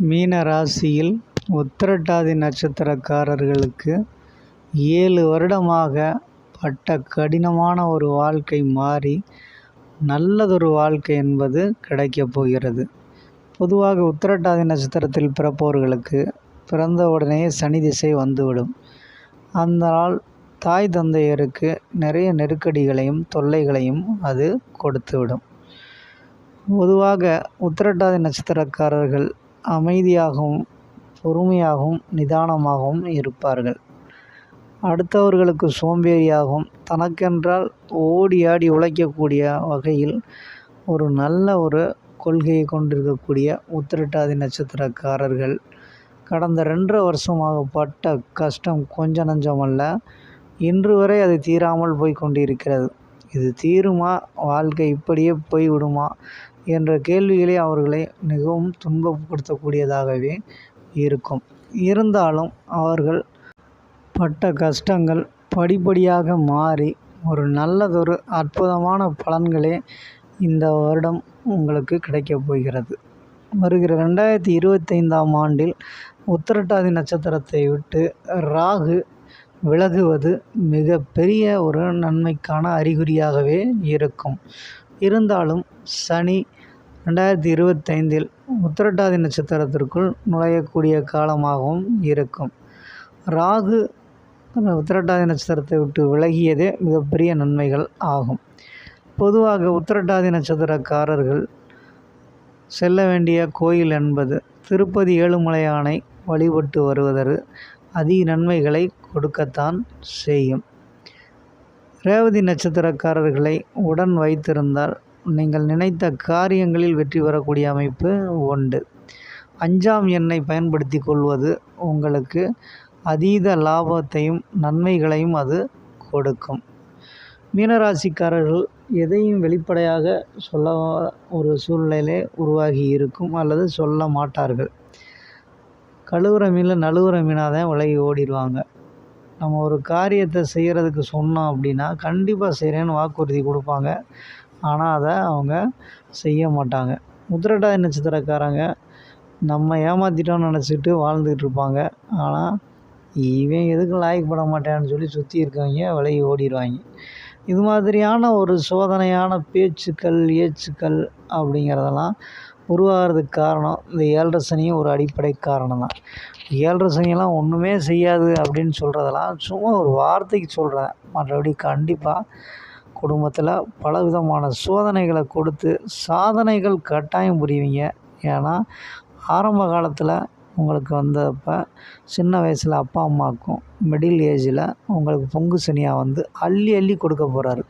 மீன ராசியில் உத்திரட்டாதி நட்சத்திரக்காரர்களுக்கு ஏழு வருடமாக பட்ட கடினமான ஒரு வாழ்க்கை மாறி நல்லதொரு வாழ்க்கை என்பது கிடைக்கப் போகிறது. பொதுவாக உத்திரட்டாதி நட்சத்திரத்தில் பிறப்பவர்களுக்கு பிறந்த உடனே சனி திசை வந்துவிடும். அந்த நாள் தாய் தந்தையருக்கு நிறைய நெருக்கடிகளையும் தொல்லைகளையும் அது கொடுத்துவிடும். பொதுவாக உத்திரட்டாதி நட்சத்திரக்காரர்கள் அமைதியாகவும் பொறுமையாகவும் நிதானமாகவும் இருப்பார்கள். அடுத்தவர்களுக்கு சோம்பேறியாகவும் தனக்கென்றால் ஓடி ஆடி உழைக்கக்கூடிய வகையில் ஒரு நல்ல ஒரு கொள்கையை கொண்டிருக்கக்கூடிய உத்திரட்டாதி நட்சத்திரக்காரர்கள். கடந்த ரெண்டரை வருஷமாக பட்ட கஷ்டம் கொஞ்ச நஞ்சமல்ல இன்று வரை அது தீராமல் போய் கொண்டிருக்கிறது. இது தீருமா? வாழ்க்கை இப்படியே போய்விடுமா? என்ற கேள்விகளே அவர்களை மிகவும் துன்பப்படுத்தக்கூடியதாகவே இருக்கும். இருந்தாலும் அவர்கள் பட்ட கஷ்டங்கள் படிப்படியாக மாறி ஒரு நல்லதொரு அற்புதமான பலன்களே இந்த வருடம் உங்களுக்கு கிடைக்கப் போகிறது. வருகிற ரெண்டாயிரத்தி இருபத்தைந்தாம் ஆண்டில் உத்திரட்டாதி நட்சத்திரத்தை விட்டு ராகு விலகுவது மிக பெரிய ஒரு நன்மைக்கான அறிகுறியாகவே இருக்கும். இருந்தாலும் சனி ரெண்டாயிரத்தி இருபத்தைந்தில் உத்திரட்டாதி நட்சத்திரத்திற்குள் நுழையக்கூடிய காலமாகவும் இருக்கும். ராகு உத்திரட்டாதி நட்சத்திரத்தை விட்டு விலகியதே மிகப்பெரிய நன்மைகள் ஆகும். பொதுவாக உத்திரட்டாதி நட்சத்திரக்காரர்கள் செல்ல வேண்டிய கோயில் என்பது திருப்பதி ஏழுமலையானை வழிபட்டு வருவதற்கு அதிக நன்மைகளை கொடுக்கத்தான் செய்யும். ரேவதி நட்சத்திரக்காரர்களை உடன் வைத்திருந்தால் நீங்கள் நினைத்த காரியங்களில் வெற்றி பெறக்கூடிய அமைப்பு உண்டு. அஞ்சாம் எண்ணை பயன்படுத்தி கொள்வது உங்களுக்கு அதீத லாபத்தையும் நன்மைகளையும் அது கொடுக்கும். மீனராசிக்காரர்கள் எதையும் வெளிப்படையாக சொல்ல ஒரு சூழ்நிலை உருவாகி இருக்கும் அல்லது சொல்ல மாட்டார்கள். கழுவுற மீனில் நழுவுற மீனாக தான் விலகி ஓடிடுவாங்க. நம்ம ஒரு காரியத்தை செய்கிறதுக்கு சொன்னோம் அப்படின்னா கண்டிப்பாக செய்கிறேன்னு வாக்குறுதி கொடுப்பாங்க. ஆனால் அதை அவங்க செய்ய மாட்டாங்க. உத்திரட்டாதி நட்சத்திரக்காரங்க நம்ம ஏமாற்றிட்டோம்னு நினச்சிட்டு வாழ்ந்துக்கிட்டு இருப்பாங்க. ஆனால் இவன் எதுக்கும் லாயக்கப்பட மாட்டான்னு சொல்லி சுற்றி இருக்கவங்க விலகி ஓடிடுவாங்க. இது மாதிரியான ஒரு சோதனையான பேச்சுக்கள் ஏச்சுக்கள் அப்படிங்கிறதெல்லாம் உருவாகிறதுக்கு காரணம் இந்த ஏழரை சனியும் ஒரு அடிப்படை காரணம் தான். ஏழரை சனியெல்லாம் ஒன்றுமே செய்யாது அப்படின்னு சொல்கிறதெல்லாம் சும்மா ஒரு வார்த்தைக்கு சொல்கிறேன் மற்றபடி கண்டிப்பாக குடும்பத்தில் பல விதமான சோதனைகளை கொடுத்து சாதனைகள் கட்டாயம் புரியுவீங்க ஏன்னா ஆரம்ப காலத்தில் உங்களுக்கு வந்தப்போ சின்ன வயசில் அப்பா அம்மாவுக்கும் மிடில் ஏஜில் உங்களுக்கு பொங்கு சனியாக வந்து அள்ளி அள்ளி கொடுக்க போகிறாரு